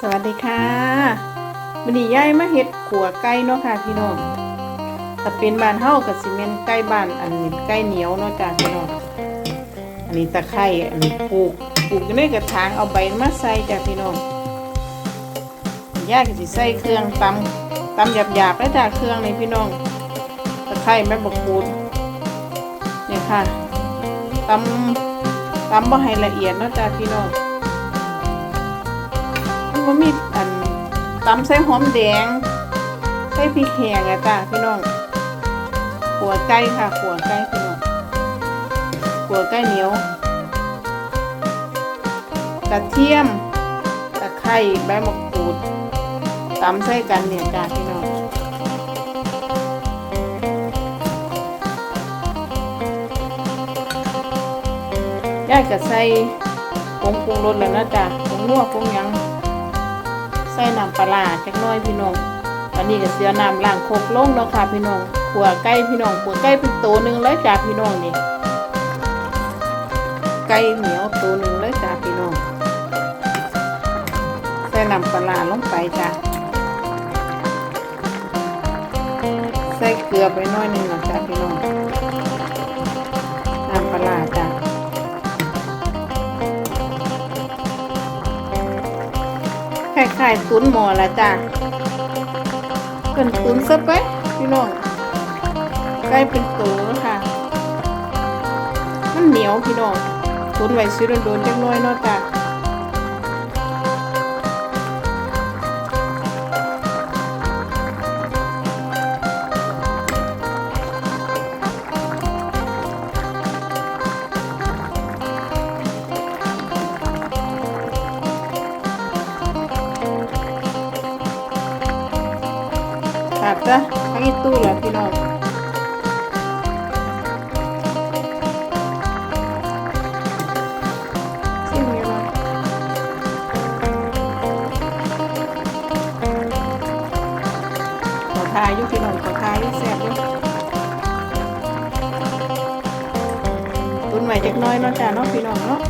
สวัสดีค่ะวันนี้ยายมาเฮ็ดขัวไก่เนาะค่ะพี่น้องถ้าเป็นบ้านเฮาก็สิแม่นไก่บ้านอันนี้ไก่เหนียวเนาะจ้ะพี่น้องอันนี้ตะไคร้อันนี้ปลูกปลูกอยู่ในกระถางเอาใบมาใส่จ้ะพี่น้องยายก็สิใส่เครื่องตำตำหยาบๆแล้วจ้ะเครื่องนี่พี่น้องตะไคร้แม่บกูดเนี่ยค่ะตำตำบ่ให้ละเอียดเนาะจ้ะพี่น้อง มันมีอันตำใส่หอมแดง ใส่พริกแห้งอะจ้าพี่น้องขัวไก่ค่ะขัวไก่พี่น้องขัวไก่เหนียว กระเทียม ตะไคร้ใบมะกรูดตำใส่กันเนี่ยจ้าพี่น้องย่าจะใส่ผงปรุงรสแล้วนะจ้ะผงนัวผงยัง ใส่น้ำปลาจักน้อยพี่น้องวันนี้ก็เสียน้ำล้างโคกลงแล้วค่ะพี่น้องขัวไก่พี่น้องขัวไก่เป็นตัวหนึ่งเลยจ้าพี่น้องนี่ไก่เหนียวตัวหนึ่งเลยจ้าพี่น้องใส่น้ำปลาลงไปจ้าใส่เกลือไปน้อยนึงนะจ้าพี่น้อง คล้ายๆตุนหมอละจ้ะเป็นตุนซะไปพี่น้องใกล้เป็นตัวแล้วค่ะ มันเหนียวพี่น้องตุนไว้ซื้อโดนๆจังน้อยเนาะจ้ะายอยู่แซ่บอยู่ตุนไว้จักหน้อยเนาะจ้ะเนาะพี่น้องเนาะ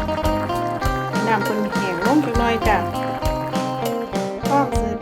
น้ำเพิ่นแห้งลงจักหน้อยจ้ะพร้อ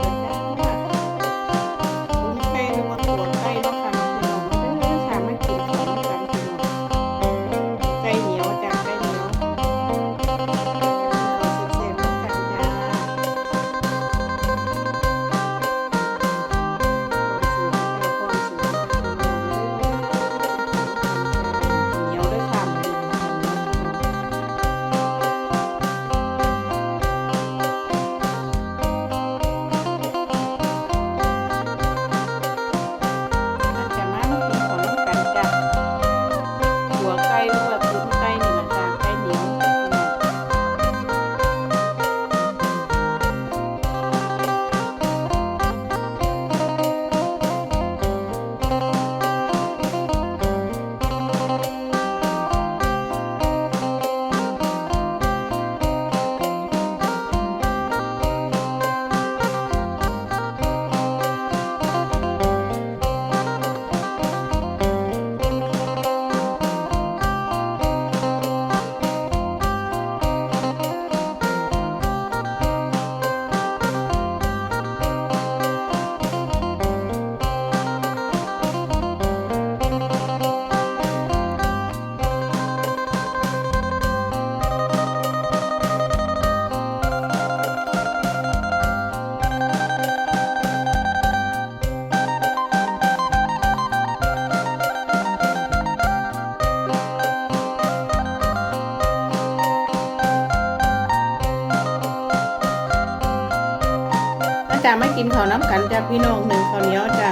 จามากินข้าวน้ำกันจ้าพี่น้องหนึ่งข้าวเหนียวจ้า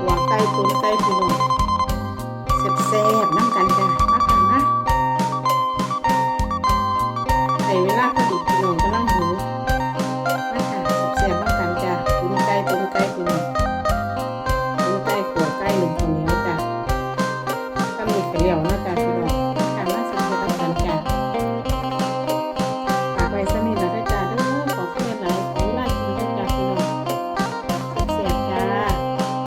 หัวไก่ตุ๋นไก่พี่น้อง